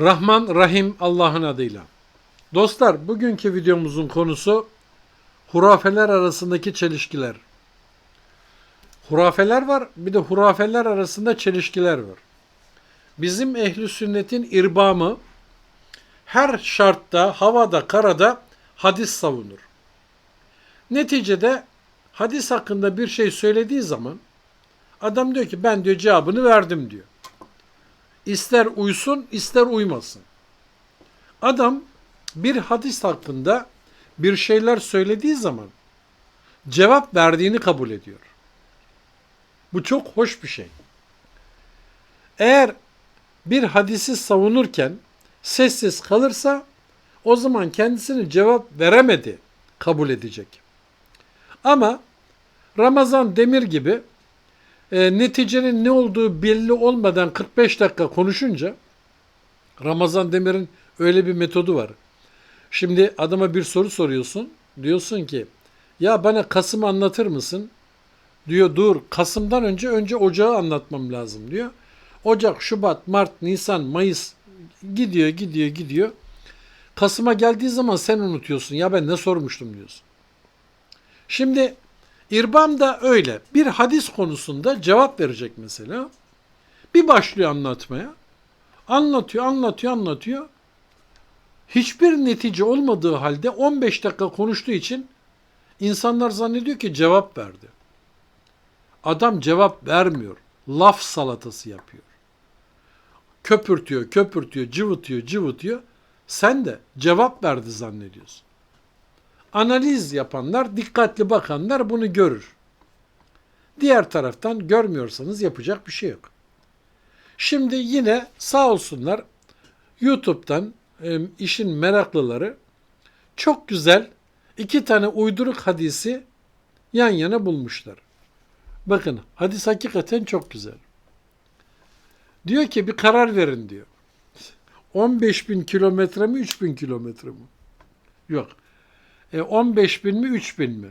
Rahman Rahim Allah'ın adıyla. Dostlar bugünkü videomuzun konusu hurafeler arasındaki çelişkiler. Hurafeler var bir de hurafeler arasında çelişkiler var. Bizim ehli sünnetin irbamı her şartta, havada, karada hadis savunur. Neticede hadis hakkında bir şey söylediği zaman adam diyor ki ben diyor cevabını verdim diyor. İster uysun, ister uymasın. Adam bir hadis hakkında bir şeyler söylediği zaman cevap verdiğini kabul ediyor. Bu çok hoş bir şey. Eğer bir hadisi savunurken sessiz kalırsa o zaman kendisini cevap veremedi kabul edecek. Ama Ramazan Demir gibi e, neticenin ne olduğu belli olmadan 45 dakika konuşunca Ramazan Demir'in öyle bir metodu var. Şimdi adama bir soru soruyorsun. Diyorsun ki ya bana Kasım anlatır mısın? Diyor dur Kasım'dan önce önce Ocağı anlatmam lazım diyor. Ocak, Şubat, Mart, Nisan, Mayıs gidiyor gidiyor gidiyor. Kasım'a geldiği zaman sen unutuyorsun. Ya ben ne sormuştum diyorsun. Şimdi İrbam da öyle. Bir hadis konusunda cevap verecek mesela. Bir başlıyor anlatmaya. Anlatıyor, anlatıyor, anlatıyor. Hiçbir netice olmadığı halde 15 dakika konuştuğu için insanlar zannediyor ki cevap verdi. Adam cevap vermiyor. Laf salatası yapıyor. Köpürtüyor, köpürtüyor, cıvıtıyor, cıvıtıyor. Sen de cevap verdi zannediyorsun analiz yapanlar, dikkatli bakanlar bunu görür. Diğer taraftan görmüyorsanız yapacak bir şey yok. Şimdi yine sağ olsunlar YouTube'dan e, işin meraklıları çok güzel iki tane uyduruk hadisi yan yana bulmuşlar. Bakın hadis hakikaten çok güzel. Diyor ki bir karar verin diyor. 15 bin kilometre mi 3 bin kilometre mi? Yok. E 15 bin mi 3 bin mi?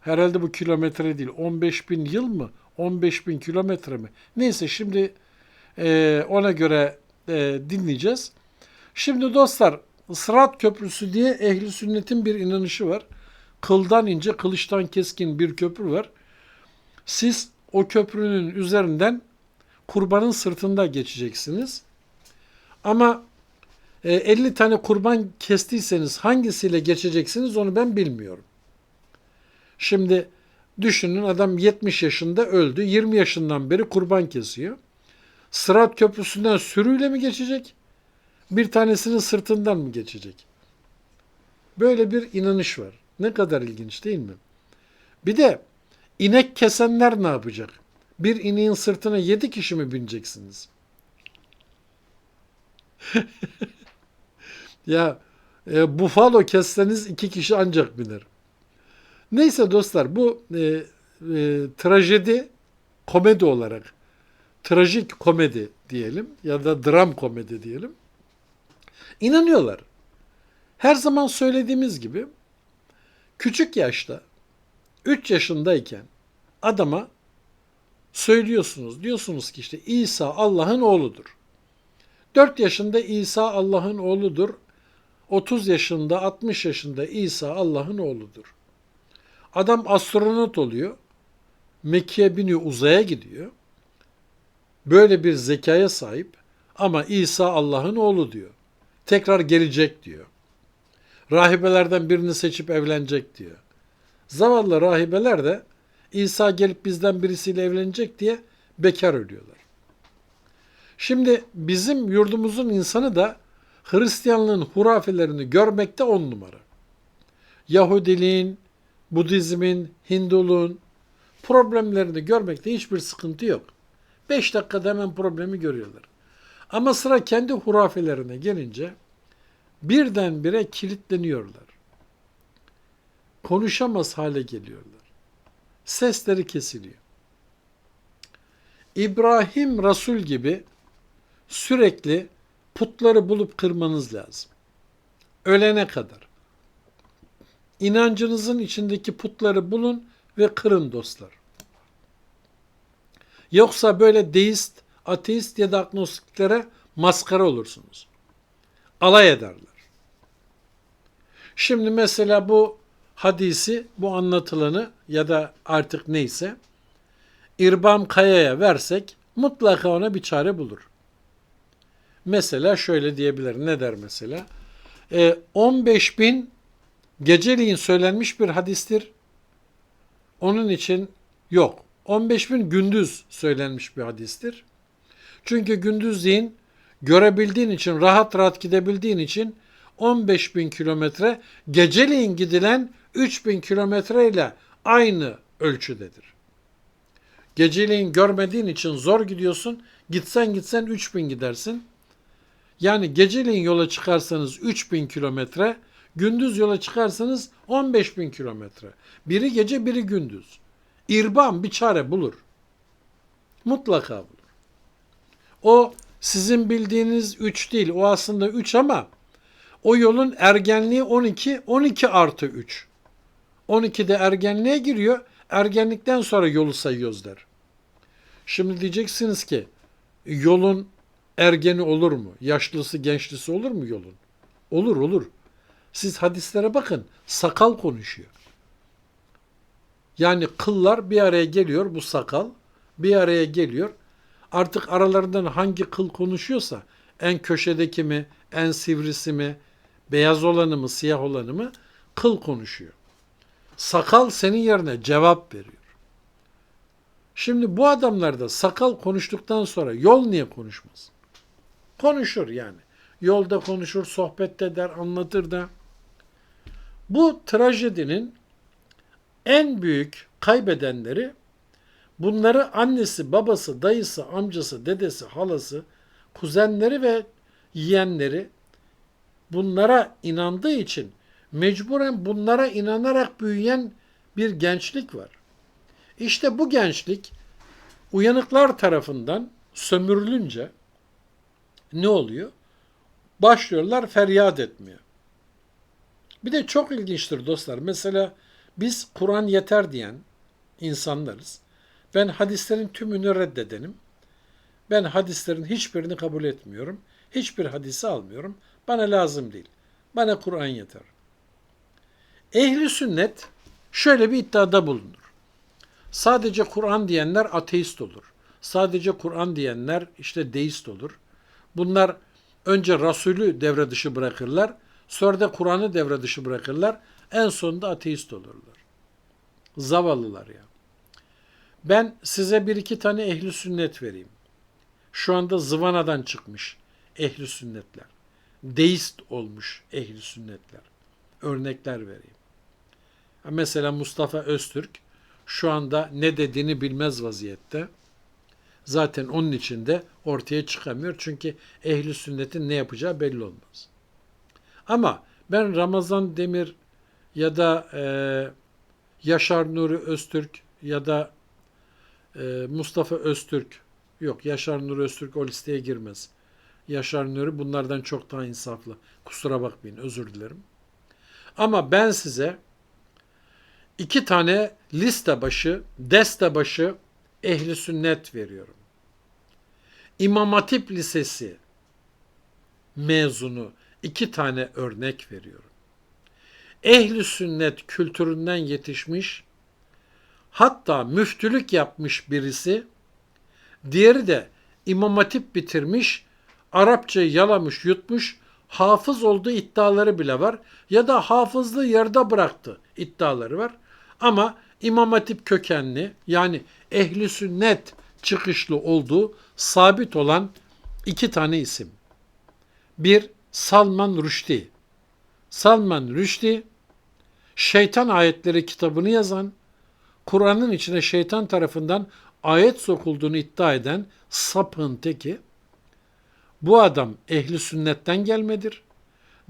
Herhalde bu kilometre değil. 15 bin yıl mı? 15 bin kilometre mi? Neyse şimdi e, ona göre e, dinleyeceğiz. Şimdi dostlar Sırat Köprüsü diye ehli sünnetin bir inanışı var. Kıldan ince, kılıçtan keskin bir köprü var. Siz o köprünün üzerinden kurbanın sırtında geçeceksiniz. Ama 50 e, tane kurban kestiyseniz hangisiyle geçeceksiniz onu ben bilmiyorum. Şimdi düşünün adam 70 yaşında öldü. 20 yaşından beri kurban kesiyor. Sırat köprüsünden sürüyle mi geçecek? Bir tanesinin sırtından mı geçecek? Böyle bir inanış var. Ne kadar ilginç değil mi? Bir de inek kesenler ne yapacak? Bir ineğin sırtına 7 kişi mi bineceksiniz? Ya e, bufalo kesseniz iki kişi ancak biner. Neyse dostlar bu e, e, trajedi komedi olarak trajik komedi diyelim ya da dram komedi diyelim. İnanıyorlar. Her zaman söylediğimiz gibi küçük yaşta 3 yaşındayken adama söylüyorsunuz. Diyorsunuz ki işte İsa Allah'ın oğludur. 4 yaşında İsa Allah'ın oğludur. 30 yaşında, 60 yaşında İsa Allah'ın oğludur. Adam astronot oluyor. Mekke'ye biniyor, uzaya gidiyor. Böyle bir zekaya sahip ama İsa Allah'ın oğlu diyor. Tekrar gelecek diyor. Rahibelerden birini seçip evlenecek diyor. Zavallı rahibeler de İsa gelip bizden birisiyle evlenecek diye bekar ölüyorlar. Şimdi bizim yurdumuzun insanı da Hristiyanlığın hurafelerini görmekte on numara. Yahudiliğin, Budizmin, Hinduluğun problemlerini görmekte hiçbir sıkıntı yok. Beş dakikada hemen problemi görüyorlar. Ama sıra kendi hurafelerine gelince birdenbire kilitleniyorlar. Konuşamaz hale geliyorlar. Sesleri kesiliyor. İbrahim Resul gibi sürekli putları bulup kırmanız lazım. Ölene kadar. İnancınızın içindeki putları bulun ve kırın dostlar. Yoksa böyle deist, ateist ya da agnostiklere maskara olursunuz. Alay ederler. Şimdi mesela bu hadisi, bu anlatılanı ya da artık neyse İrbam Kaya'ya versek mutlaka ona bir çare bulur. Mesela şöyle diyebilir. Ne der mesela? E, 15 bin geceliğin söylenmiş bir hadistir. Onun için yok. 15 bin gündüz söylenmiş bir hadistir. Çünkü gündüzliğin görebildiğin için, rahat rahat gidebildiğin için 15 bin kilometre geceliğin gidilen 3 bin kilometre ile aynı ölçüdedir. Geceliğin görmediğin için zor gidiyorsun. Gitsen gitsen 3 bin gidersin. Yani geceliğin yola çıkarsanız 3 bin kilometre, gündüz yola çıkarsanız 15 bin kilometre. Biri gece biri gündüz. İrbam bir çare bulur. Mutlaka bulur. O sizin bildiğiniz 3 değil. O aslında 3 ama o yolun ergenliği 12, 12 artı 3. 12'de ergenliğe giriyor. Ergenlikten sonra yolu sayıyoruz der. Şimdi diyeceksiniz ki yolun ergeni olur mu? Yaşlısı, gençlisi olur mu yolun? Olur, olur. Siz hadislere bakın. Sakal konuşuyor. Yani kıllar bir araya geliyor bu sakal. Bir araya geliyor. Artık aralarından hangi kıl konuşuyorsa en köşedeki mi, en sivrisi mi, beyaz olanı mı, siyah olanı mı kıl konuşuyor. Sakal senin yerine cevap veriyor. Şimdi bu adamlar da sakal konuştuktan sonra yol niye konuşmaz? Konuşur yani. Yolda konuşur, sohbet eder, anlatır da. Bu trajedinin en büyük kaybedenleri bunları annesi, babası, dayısı, amcası, dedesi, halası, kuzenleri ve yeğenleri bunlara inandığı için mecburen bunlara inanarak büyüyen bir gençlik var. İşte bu gençlik uyanıklar tarafından sömürülünce ne oluyor? Başlıyorlar feryat etmeye. Bir de çok ilginçtir dostlar. Mesela biz Kur'an yeter diyen insanlarız. Ben hadislerin tümünü reddedenim. Ben hadislerin hiçbirini kabul etmiyorum. Hiçbir hadisi almıyorum. Bana lazım değil. Bana Kur'an yeter. Ehli sünnet şöyle bir iddiada bulunur. Sadece Kur'an diyenler ateist olur. Sadece Kur'an diyenler işte deist olur. Bunlar önce Resulü devre dışı bırakırlar. Sonra da Kur'an'ı devre dışı bırakırlar. En sonunda ateist olurlar. Zavallılar ya. Ben size bir iki tane ehli sünnet vereyim. Şu anda zıvanadan çıkmış ehli sünnetler. Deist olmuş ehli sünnetler. Örnekler vereyim. Mesela Mustafa Öztürk şu anda ne dediğini bilmez vaziyette. Zaten onun için de ortaya çıkamıyor. Çünkü ehli sünnetin ne yapacağı belli olmaz. Ama ben Ramazan Demir ya da e, Yaşar Nuri Öztürk ya da e, Mustafa Öztürk yok Yaşar Nuri Öztürk o listeye girmez. Yaşar Nuri bunlardan çok daha insaflı. Kusura bakmayın özür dilerim. Ama ben size iki tane liste başı, deste başı ehli sünnet veriyorum. İmam Hatip Lisesi mezunu iki tane örnek veriyorum. Ehli sünnet kültüründen yetişmiş, hatta müftülük yapmış birisi, diğeri de İmam Hatip bitirmiş, Arapçayı yalamış, yutmuş, hafız olduğu iddiaları bile var ya da hafızlığı yarıda bıraktı iddiaları var. Ama İmam Hatip kökenli yani ehli sünnet çıkışlı olduğu sabit olan iki tane isim. Bir Salman Rushdie. Salman Rushdie Şeytan Ayetleri kitabını yazan, Kur'an'ın içine şeytan tarafından ayet sokulduğunu iddia eden sapığın teki. Bu adam ehli sünnetten gelmedir.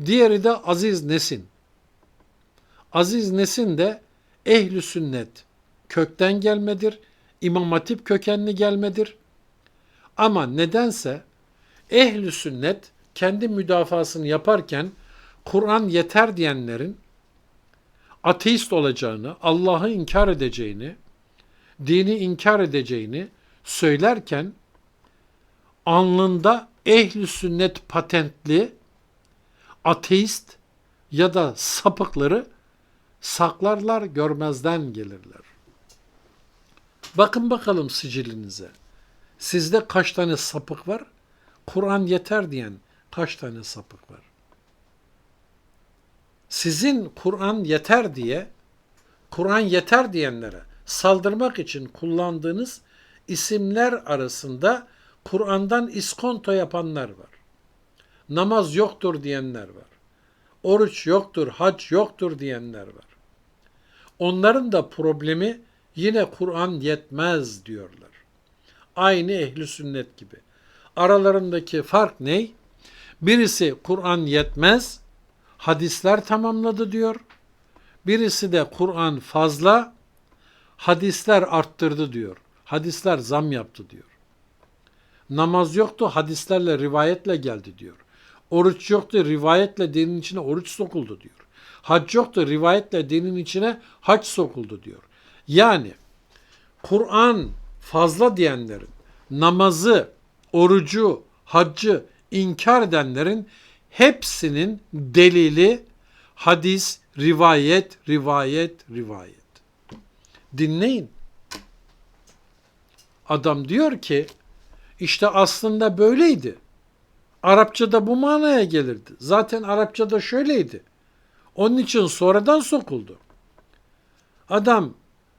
Diğeri de Aziz Nesin. Aziz Nesin de ehli sünnet kökten gelmedir. İmam Hatip kökenli gelmedir. Ama nedense ehli sünnet kendi müdafasını yaparken Kur'an yeter diyenlerin ateist olacağını, Allah'ı inkar edeceğini, dini inkar edeceğini söylerken alnında ehli sünnet patentli ateist ya da sapıkları saklarlar görmezden gelirler. Bakın bakalım sicilinize. Sizde kaç tane sapık var? Kur'an yeter diyen kaç tane sapık var? Sizin Kur'an yeter diye Kur'an yeter diyenlere saldırmak için kullandığınız isimler arasında Kur'an'dan iskonto yapanlar var. Namaz yoktur diyenler var. Oruç yoktur, hac yoktur diyenler var. Onların da problemi yine Kur'an yetmez diyorlar. Aynı ehli sünnet gibi. Aralarındaki fark ne? Birisi Kur'an yetmez, hadisler tamamladı diyor. Birisi de Kur'an fazla, hadisler arttırdı diyor. Hadisler zam yaptı diyor. Namaz yoktu, hadislerle, rivayetle geldi diyor. Oruç yoktu, rivayetle dinin içine oruç sokuldu diyor. Hac yoktu, rivayetle dinin içine hac sokuldu diyor. Yani Kur'an fazla diyenlerin, namazı, orucu, haccı inkar edenlerin hepsinin delili hadis, rivayet, rivayet, rivayet. Dinleyin. Adam diyor ki işte aslında böyleydi. Arapçada bu manaya gelirdi. Zaten Arapçada şöyleydi. Onun için sonradan sokuldu. Adam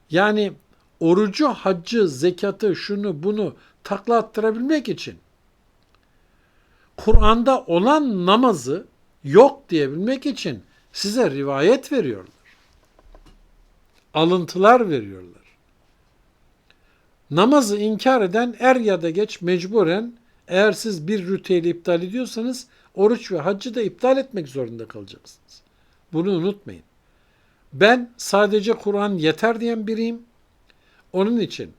yani orucu, haccı, zekatı, şunu bunu takla attırabilmek için Kur'an'da olan namazı yok diyebilmek için size rivayet veriyorlar. Alıntılar veriyorlar. Namazı inkar eden er ya da geç mecburen eğer siz bir ritüeli iptal ediyorsanız oruç ve haccı da iptal etmek zorunda kalacaksınız. Bunu unutmayın. Ben sadece Kur'an yeter diyen biriyim. Onun için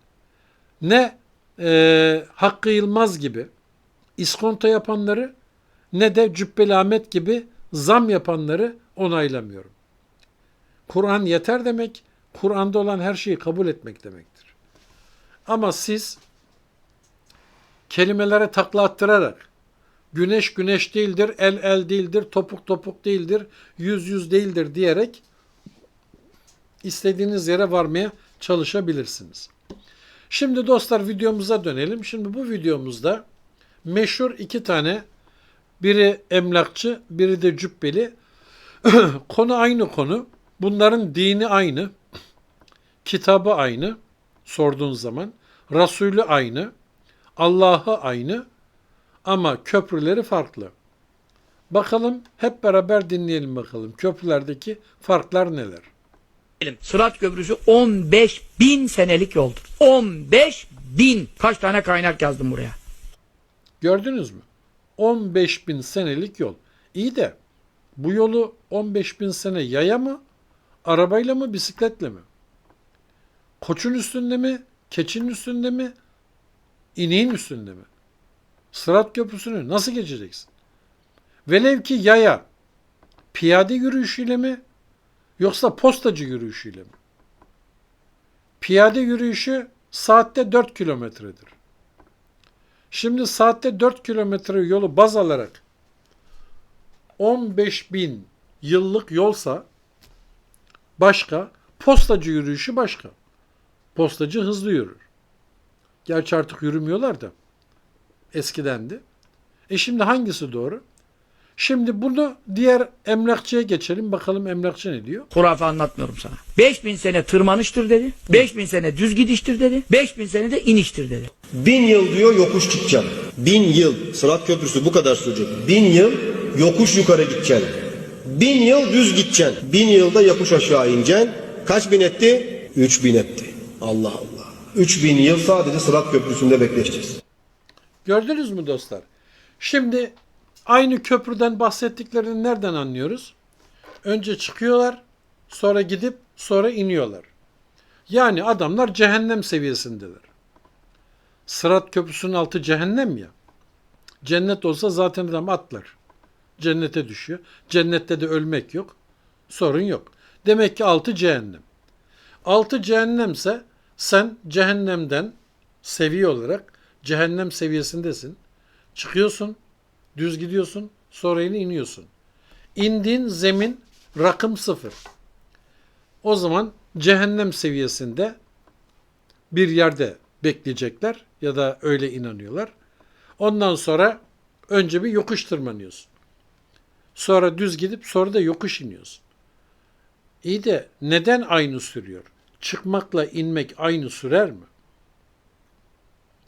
ne e, Hakkı Yılmaz gibi iskonto yapanları ne de Cübbeli Ahmet gibi zam yapanları onaylamıyorum. Kur'an yeter demek, Kur'an'da olan her şeyi kabul etmek demektir. Ama siz kelimelere takla attırarak güneş güneş değildir, el el değildir, topuk topuk değildir, yüz yüz değildir diyerek istediğiniz yere varmaya çalışabilirsiniz. Şimdi dostlar videomuza dönelim. Şimdi bu videomuzda meşhur iki tane biri emlakçı, biri de cübbeli. konu aynı konu. Bunların dini aynı. Kitabı aynı sorduğun zaman. Resulü aynı. Allah'ı aynı. Ama köprüleri farklı. Bakalım hep beraber dinleyelim bakalım. Köprülerdeki farklar neler? Sırat Köprüsü 15 bin senelik yoldur. 15 bin. Kaç tane kaynak yazdım buraya. Gördünüz mü? 15 bin senelik yol. İyi de bu yolu 15 bin sene yaya mı, arabayla mı, bisikletle mi? Koçun üstünde mi, keçinin üstünde mi, ineğin üstünde mi? Sırat Köprüsü'nü nasıl geçeceksin? Velev ki yaya, piyade yürüyüşüyle mi, yoksa postacı yürüyüşüyle mi? Piyade yürüyüşü saatte 4 kilometredir. Şimdi saatte 4 kilometre yolu baz alarak 15 bin yıllık yolsa başka, postacı yürüyüşü başka. Postacı hızlı yürür. Gerçi artık yürümüyorlar da eskidendi. E şimdi hangisi doğru? Şimdi bunu diğer emlakçıya geçelim. Bakalım emlakçı ne diyor? Hurafe anlatmıyorum sana. 5000 sene tırmanıştır dedi. 5000 sene düz gidiştir dedi. 5000 sene de iniştir dedi. Bin yıl diyor yokuş çıkacaksın. Bin yıl. Sırat köprüsü bu kadar sürecek. Bin yıl yokuş yukarı gideceksin. Bin yıl düz gideceksin. Bin yılda yokuş aşağı ineceksin. Kaç bin etti? Üç bin etti. Allah Allah. Üç bin yıl sadece Sırat köprüsünde bekleyeceğiz. Gördünüz mü dostlar? Şimdi aynı köprüden bahsettiklerini nereden anlıyoruz? Önce çıkıyorlar, sonra gidip sonra iniyorlar. Yani adamlar cehennem seviyesindeler. Sırat köprüsünün altı cehennem ya. Cennet olsa zaten adam atlar. Cennete düşüyor. Cennette de ölmek yok. Sorun yok. Demek ki altı cehennem. Altı cehennemse sen cehennemden seviye olarak cehennem seviyesindesin. Çıkıyorsun, düz gidiyorsun, sonra yine iniyorsun. İndiğin zemin rakım sıfır. O zaman cehennem seviyesinde bir yerde bekleyecekler ya da öyle inanıyorlar. Ondan sonra önce bir yokuş tırmanıyorsun. Sonra düz gidip sonra da yokuş iniyorsun. İyi de neden aynı sürüyor? Çıkmakla inmek aynı sürer mi?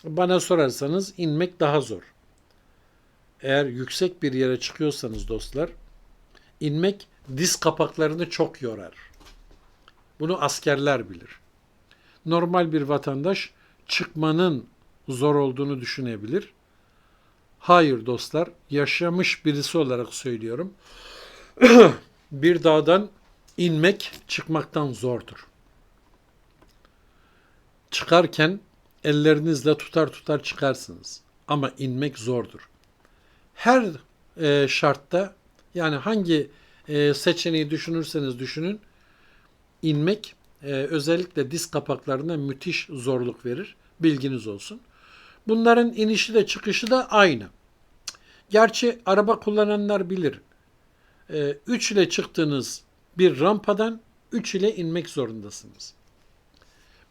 Bana sorarsanız inmek daha zor. Eğer yüksek bir yere çıkıyorsanız dostlar, inmek diz kapaklarını çok yorar. Bunu askerler bilir. Normal bir vatandaş çıkmanın zor olduğunu düşünebilir. Hayır dostlar, yaşamış birisi olarak söylüyorum. bir dağdan inmek çıkmaktan zordur. Çıkarken ellerinizle tutar tutar çıkarsınız. Ama inmek zordur. Her e, şartta yani hangi e, seçeneği düşünürseniz düşünün inmek e, özellikle diz kapaklarına müthiş zorluk verir. Bilginiz olsun. Bunların inişi de çıkışı da aynı. Gerçi araba kullananlar bilir. 3 ile çıktığınız bir rampadan 3 ile inmek zorundasınız.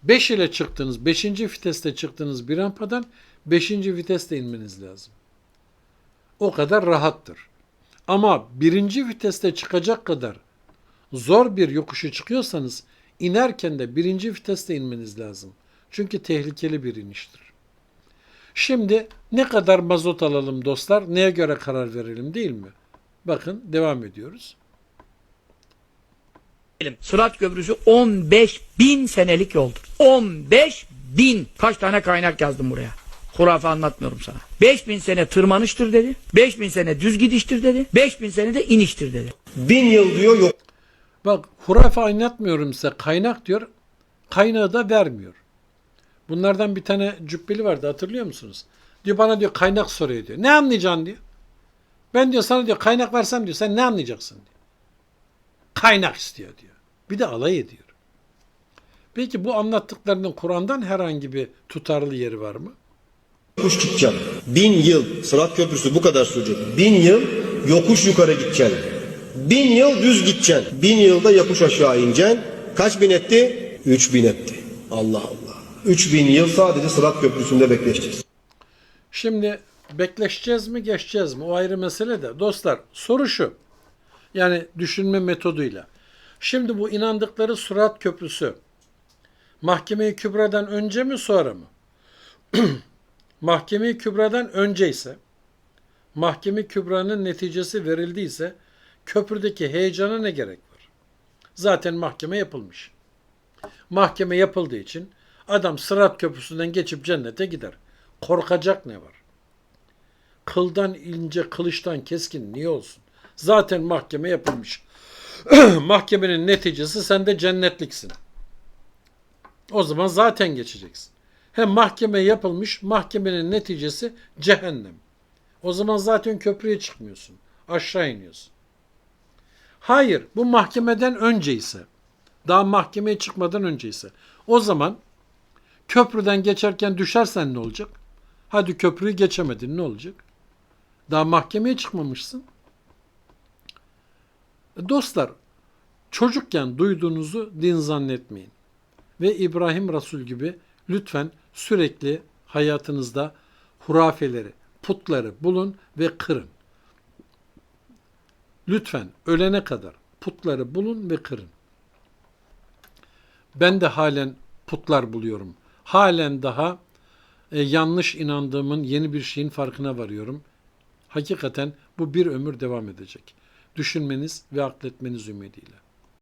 5 ile çıktığınız, 5. viteste çıktığınız bir rampadan 5. viteste inmeniz lazım. O kadar rahattır. Ama birinci viteste çıkacak kadar zor bir yokuşu çıkıyorsanız inerken de birinci viteste inmeniz lazım. Çünkü tehlikeli bir iniştir. Şimdi ne kadar mazot alalım dostlar? Neye göre karar verelim değil mi? Bakın devam ediyoruz. Sırat Köprüsü 15 bin senelik yoldur. 15 bin. Kaç tane kaynak yazdım buraya. Hurafe anlatmıyorum sana. 5000 sene tırmanıştır dedi. 5000 sene düz gidiştir dedi. 5000 sene de iniştir dedi. Bin yıl diyor yok. Bak hurafe anlatmıyorum size kaynak diyor. Kaynağı da vermiyor. Bunlardan bir tane cübbeli vardı hatırlıyor musunuz? Diyor bana diyor kaynak soruyor diyor. Ne anlayacaksın diyor. Ben diyor sana diyor kaynak versem diyor sen ne anlayacaksın diyor. Kaynak istiyor diyor. Bir de alay ediyor. Peki bu anlattıklarının Kur'an'dan herhangi bir tutarlı yeri var mı? Yokuş çıkacaksın. Bin yıl Sırat Köprüsü bu kadar sürecek. Bin yıl yokuş yukarı gideceksin. Bin yıl düz gideceksin. Bin yılda yokuş aşağı ineceksin. Kaç bin etti? Üç bin etti. Allah Allah. Üç bin yıl sadece Sırat Köprüsü'nde bekleşeceğiz. Şimdi bekleşeceğiz mi geçeceğiz mi o ayrı mesele de. Dostlar soru şu. Yani düşünme metoduyla. Şimdi bu inandıkları Sırat Köprüsü Mahkeme-i Kübra'dan önce mi sonra mı? Mahkeme-i Kübra'dan önce ise Mahkeme-i Kübra'nın neticesi verildiyse köprüdeki heyecana ne gerek var? Zaten mahkeme yapılmış. Mahkeme yapıldığı için adam Sırat Köprüsü'nden geçip cennete gider. Korkacak ne var? Kıldan ince, kılıçtan keskin niye olsun? Zaten mahkeme yapılmış. Mahkemenin neticesi sen de cennetliksin. O zaman zaten geçeceksin. Hem mahkeme yapılmış, mahkemenin neticesi cehennem. O zaman zaten köprüye çıkmıyorsun. Aşağı iniyorsun. Hayır, bu mahkemeden önceyse, daha mahkemeye çıkmadan önceyse, o zaman köprüden geçerken düşersen ne olacak? Hadi köprüyü geçemedin ne olacak? Daha mahkemeye çıkmamışsın. Dostlar, çocukken duyduğunuzu din zannetmeyin. Ve İbrahim Resul gibi lütfen sürekli hayatınızda hurafeleri, putları bulun ve kırın. Lütfen ölene kadar putları bulun ve kırın. Ben de halen putlar buluyorum. Halen daha e, yanlış inandığımın yeni bir şeyin farkına varıyorum. Hakikaten bu bir ömür devam edecek. Düşünmeniz ve akletmeniz ümidiyle.